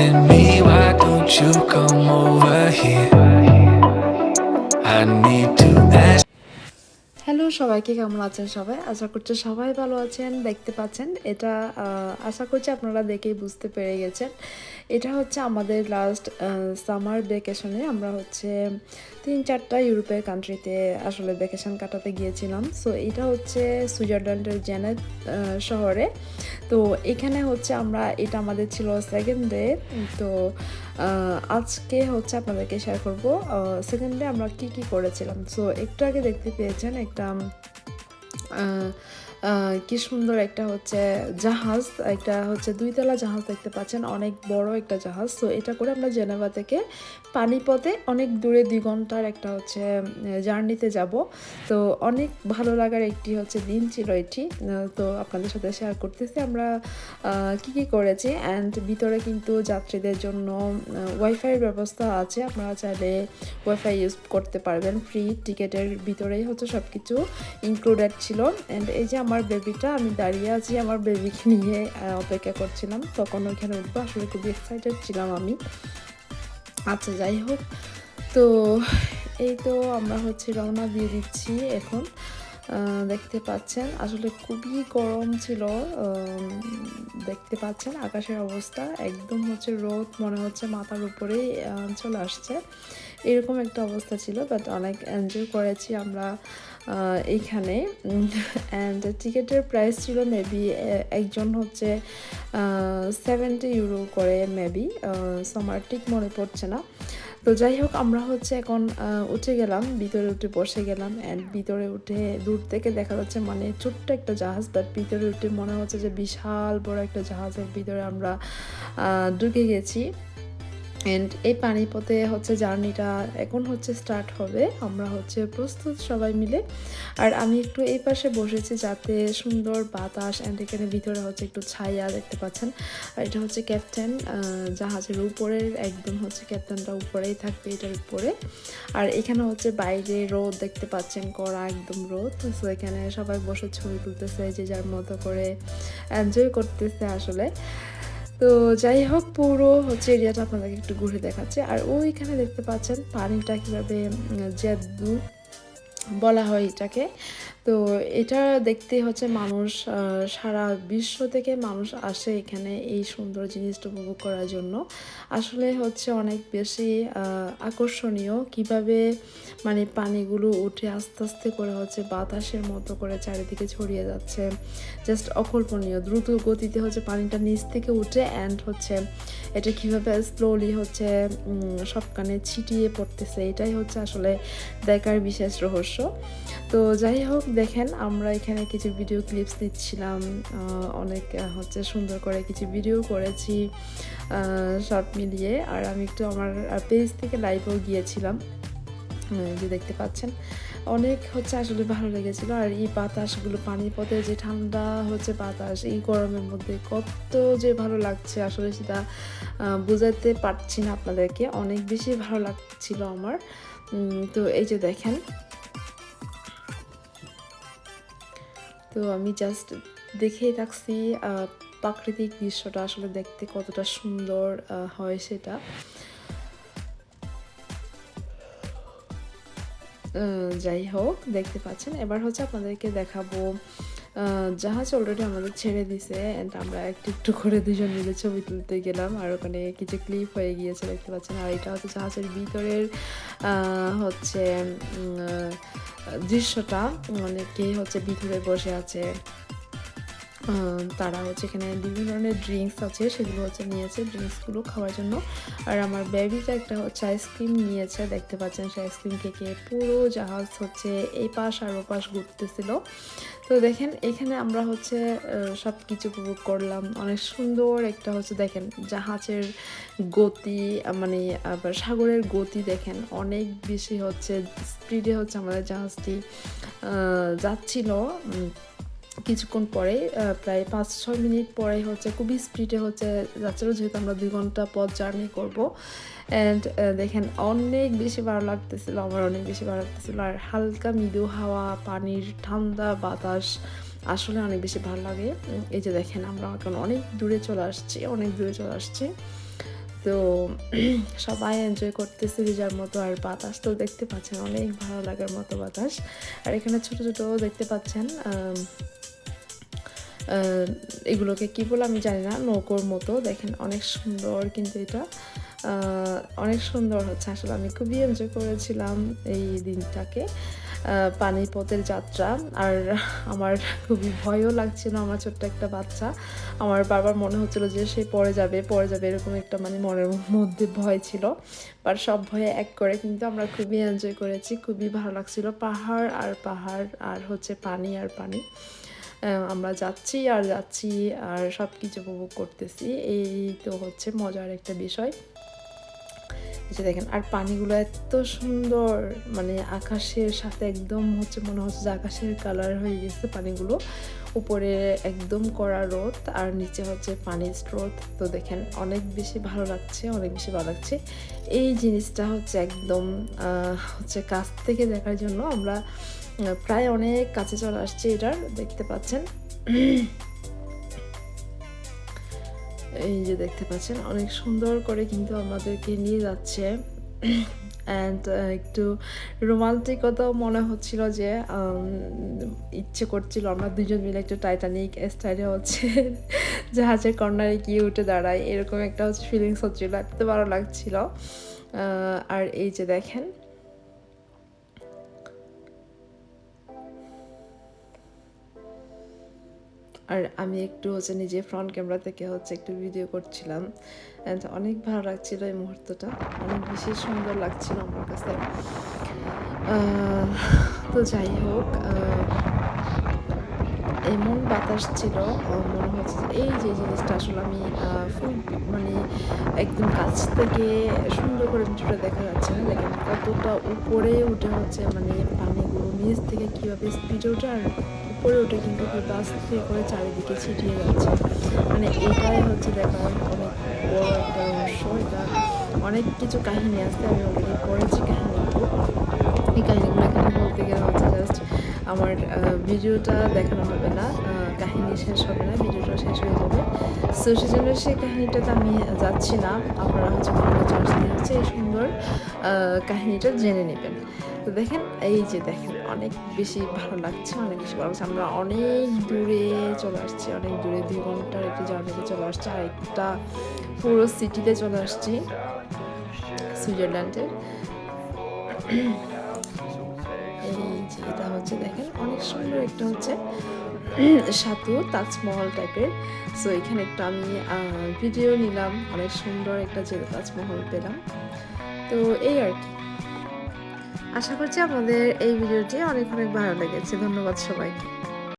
pardon me, why don't you come over here? I need to ask. Hello সবাইকে কেমন আছেন সবাই আশা করছি সবাই ভালো আছেন দেখতে পাচ্ছেন এটা আশা করছি আপনারা দেখেই বুঝতে পেরে গেছেন এটা হচ্ছে আমাদের লাস্ট সামার ভ্যাকেশনে আমরা হচ্ছে তিন চারটা ইউরোপের কান্ট্রিতে আসলে ভ্যাকেশন কাটাতে গিয়েছিলাম। সো এটা হচ্ছে সুইজারল্যান্ডের জেনেট শহরে। তো, এখানে হচ্ছে আমরা, এটা আমাদের ছিল সেকেন্ড ডে তো আজকে হচ্ছে আপনাদেরকে শেয়ার করব সেকেন্ড ডে আমরা কি কি করেছিলাম। সো একটু আগে দেখতে পেয়েছেন একটা কি সুন্দর একটা হচ্ছে জাহাজ, একটা হচ্ছে দুইতলা জাহাজ দেখতে পাচ্ছেন, অনেক বড় একটা জাহাজ। তো এটা করে আমরা জেনেভা থেকে পানিপথে অনেক দূরে দুই ঘণ্টার একটা হচ্ছে জার্নিতে যাব। তো অনেক ভালো লাগার একটি হচ্ছে দিন ছিল এটি। তো আপনাদের সাথে শেয়ার করতেছি আমরা কি কি করেছি। অ্যান্ড ভিতরে কিন্তু যাত্রীদের জন্য ওয়াইফাইয়ের ব্যবস্থা আছে। আপনারা চাইলে ওয়াইফাই ইউজ করতে পারবেন। ফ্রি টিকেটের ভিতরেই হচ্ছে সব কিছু ইনক্লুডেড ছিল। অ্যান্ড এই যে আমার বেবিটা আমি দাঁড়িয়ে আছি আমার বেবিকে নিয়ে অপেক্ষা করছিলাম। তখন ওইখানে উঠবো, আসলে খুবই এক্সাইটেড ছিলাম আমি। আচ্ছা যাই হোক। তো এই তো আমরা হচ্ছে রওনা দিয়ে দিচ্ছি এখন। দেখতে পাচ্ছেন, আসলে খুবই গরম ছিল দেখতে পাচ্ছেন আকাশের অবস্থা। একদম হচ্ছে রোদ, মনে হচ্ছে মাথার উপরেই চলে আসছে। এরকম একটা অবস্থা ছিল বাট অনেক এনজয় করেছি আমরা। এইখানে। অ্যান্ড টিকিটের প্রাইস ছিল মেবি একজন হচ্ছে সেভেন্টি ইউরো করে মেবি আমার ঠিক মনে পড়ছে না। তো যাই হোক, আমরা হচ্ছে এখন উঠে গেলাম, ভিতরে উঠে বসে গেলাম অ্যান্ড ভিতরে উঠে দূর থেকে দেখা যাচ্ছে মানে ছোট্ট একটা জাহাজ বাট ভিতরে উঠে মনে হচ্ছে যে বিশাল বড় একটা জাহাজের ভিতরে আমরা ঢুকে গেছি। অ্যান্ড এই পানিপথে হচ্ছে জার্নিটা এখন হচ্ছে স্টার্ট হবে। আমরা হচ্ছে প্রস্তুত সবাই মিলে। আর আমি একটু এই পাশে বসেছি যাতে সুন্দর বাতাস অ্যান্ড এখানে ভিতরে হচ্ছে একটু ছায়া দেখতে পাচ্ছেন। আর এটা হচ্ছে ক্যাপ্টেন জাহাজের উপরের, একদম হচ্ছে ক্যাপ্টেনটা উপরেই থাকবে এটার উপরে। আর এখানে হচ্ছে বাইরে রোদ দেখতে পাচ্ছেন, কড়া একদম রোদ। তো এখানে সবাই বসে ছবি তুলতেছে, যে যার মতো করে এনজয় করতেছে আসলে। তো যাই হোক পুরো হচ্ছে এরিয়াটা আপনাদেরকে একটু ঘুরে দেখাচ্ছে। আর ওইখানে দেখতে পাচ্ছেন পানিটা কীভাবে জেদ্দু বলা হয় এটাকে। তো এটা দেখতে হচ্ছে মানুষ সারা বিশ্ব থেকে মানুষ আসে এখানে এই সুন্দর জিনিসটা উপভোগ করার জন্য। আসলে হচ্ছে অনেক বেশি আকর্ষণীয় কীভাবে মানে পানিগুলো উঠে আস্তে আস্তে করে হচ্ছে বাতাসের মতো করে চারিদিকে ছড়িয়ে যাচ্ছে। জাস্ট অকল্পনীয়, দ্রুত গতিতে হচ্ছে পানিটা নিচ থেকে উঠে অ্যান্ড হচ্ছে এটা কীভাবে স্লোলি হচ্ছে সবখানে ছিটিয়ে পড়তেছে, এটাই হচ্ছে আসলে দেখার বিশেষ রহস্য। তো যাই হোক দেখেন, আমরা এখানে কিছু ভিডিও ক্লিপস দিচ্ছিলাম অনেক হচ্ছে সুন্দর করে কিছু ভিডিও করেছি সব মিলিয়ে। আর আমি একটু আমার পেজ থেকে লাইভেও গিয়েছিলাম যে দেখতে পাচ্ছেন। অনেক হচ্ছে আসলে ভালো লেগেছিল। আর এই বাতাসগুলো পানির পথে যে ঠান্ডা হচ্ছে বাতাস, এই গরমের মধ্যে কত যে ভালো লাগছে আসলে সেটা বোঝাতে পারছি না আপনাদেরকে। অনেক বেশি ভালো লাগছিল আমার। তো এই যে দেখেন তো আমি জাস্ট দেখেই থাকছি প্রাকৃতিক দৃশ্যটা আসলে দেখতে কতটা সুন্দর হয় সেটা। যাই হোক, দেখতে পাচ্ছেন। এবার হচ্ছে আপনাদেরকে দেখাবো জাহাজ অলরেডি আমাদের ছেড়ে দিছে অ্যান্ড আমরা একটু একটু করে দুজন মিলে ছবি তুলতে গেলাম, আর ওখানে কিছু ক্লিপ হয়ে গিয়েছে, দেখতে পাচ্ছেন। আর এটা হচ্ছে জাহাজের ভিতরের হচ্ছে দৃশ্যটা অনেকেই হচ্ছে ভিতরে বসে আছে। তারা হচ্ছে এখানে বিভিন্ন ধরনের ড্রিঙ্কস আছে, সেগুলো হচ্ছে নিয়েছে ড্রিঙ্কসগুলো খাওয়ার জন্য। আর আমার বেবিটা একটা হচ্ছে আইসক্রিম নিয়েছে, দেখতে পাচ্ছেন সে আইসক্রিম থেকে পুরো জাহাজ হচ্ছে এই পাশ আর ও পাশ ঘুরতেছিল। তো দেখেন, এখানে আমরা হচ্ছে সব কিছু উপভোগ করলাম। অনেক সুন্দর একটা হচ্ছে দেখেন, জাহাজের গতি মানে আবার সাগরের গতি দেখেন, অনেক বেশি হচ্ছে স্পিডে হচ্ছে আমাদের জাহাজটি যাচ্ছিল। কিছুক্ষণ পরে প্রায় পাঁচ ছয় মিনিট পরে হচ্ছে খুবই স্পিডে হচ্ছে যাচ্ছিল, যেহেতু আমরা দুই ঘণ্টা পথ জার্নি করব। অ্যান্ড দেখেন অনেক বেশি ভালো লাগতেছিল, আমার অনেক বেশি ভালো লাগতেছিল। আর হালকা মৃদু হাওয়া, পানির ঠান্ডা বাতাস, আসলে অনেক বেশি ভালো লাগে। এই যে দেখেন আমরা এখন অনেক দূরে চলে আসছি, অনেক দূরে চলে আসছি। তো সবাই এনজয় করতেছে যার মতো, আর বাতাস তো দেখতে পাচ্ছেন, অনেক ভালো লাগার মতো বাতাস। আর এখানে ছোট ছোট দেখতে পাচ্ছেন এগুলোকে কি বলে আমি জানি না, নৌকোর মতো। দেখেন, অনেক সুন্দর কিন্তু এটা। অনেক সুন্দর হচ্ছে। আসলে আমি খুবই এনজয় করেছিলাম এই দিনটাকে। পানিপথের যাত্রা। আর আমার খুবই ভয়ও লাগছিল আমার ছোট্ট একটা বাচ্চা। আমার বারবার মনে হচ্ছিল যে সে পড়ে যাবে পড়ে যাবে, এরকম একটা মানে মনের মধ্যে ভয় ছিল। বাট সব ভয়ে এক করে কিন্তু আমরা খুবই এনজয় করেছি। খুবই ভালো লাগছিল। পাহাড় আর পাহাড় আর হচ্ছে পানি আর পানি। আমরা যাচ্ছি আর যাচ্ছি আর সব কিছু উপভোগ করতেছি। এই তো হচ্ছে মজার একটা বিষয়। যে দেখেন, আর পানিগুলো এত সুন্দর মানে আকাশের সাথে একদম হচ্ছে মনে হচ্ছে যে আকাশের কালার হয়ে গেছে পানিগুলো। উপরে একদম কড়া রোদ আর নিচে হচ্ছে পানির স্রোত। তো দেখেন, অনেক বেশি ভালো লাগছে, অনেক বেশি ভালো লাগছে। এই জিনিসটা হচ্ছে একদম হচ্ছে কাছ থেকে দেখার জন্য আমরা প্রায় অনেক কাছে চলে আসছে এটার, দেখতে পাচ্ছেন। এই যে দেখতে পাচ্ছেন, অনেক সুন্দর করে কিন্তু আমাদেরকে নিয়ে যাচ্ছে। অ্যান্ড একটু রোমান্টিকতাও মনে হচ্ছিল যে ইচ্ছে করছিল আমরা দুজন মিলে একটু টাইটানিক স্টাইলে হচ্ছে জাহাজের কর্নারে গিয়ে উঠে দাঁড়াই, এরকম একটা হচ্ছে ফিলিংস হচ্ছিল, এত ভালো লাগছিল। আর এই যে দেখেন আর আমি একটু হচ্ছে নিজে ফ্রন্ট ক্যামেরা থেকে হচ্ছে একটু ভিডিও করছিলাম। অ্যান্ড অনেক ভালো লাগছিল এই মুহূর্তটা। অনেক বেশি সুন্দর লাগছিল আমার কাছে। তো যাই হোক এমন বাতাস ছিল মনে হচ্ছে এই যে জিনিসটা আসলে আমি ফুল মানে একদম কাছ থেকে সুন্দর করে ভিডিওটা দেখা যাচ্ছে না দেখেন কতটা উপরে উঠে হচ্ছে মানে পানিগুলো নিচ থেকে কীভাবে স্পিডে ওঠে আর উপরে ওঠে কিন্তু বাস থেকে করে চারিদিকে ছিটিয়ে যাচ্ছে। মানে এটাই হচ্ছে দেখার অনেক বড় একটা রহস্য। এটা অনেক কিছু কাহিনী আছে, আমি অলরেডি পড়েছি কাহিনীগুলো এই কাহিনীগুলো এখানে বলতে গেলে হচ্ছে জাস্ট আমার ভিডিওটা দেখানো হবে না কাহিনী শেষ হবে না, ভিডিওটা শেষ হয়ে যাবে। সো সেজন্য সেই কাহিনীটাতে আমি যাচ্ছি না, আপনারা হচ্ছে হচ্ছে এই সুন্দর কাহিনীটা জেনে নেবেন। তো দেখেন, এই যে দেখেন, অনেক বেশি ভালো লাগছে, অনেক বেশি ভালো লাগছে। আমরা অনেক দূরে চলে আসছি, অনেক দূরে, দুই ঘণ্টার একটি জার্নিতে চলে আসছি আর একটা পুরো সিটিতে চলে আসছি সুইজারল্যান্ডের এই যে, এটা হচ্ছে দেখেন, অনেক সুন্দর একটা হচ্ছে সাতু, তাজমহল টাইপের সো এখানে একটা আমি ভিডিও নিলাম, অনেক সুন্দর একটা যে তাজমহল পেলাম। তো, এই আর কি। আশা করছি আপনাদের এই ভিডিওটি অনেক অনেক ভালো লেগেছে। ধন্যবাদ সবাইকে।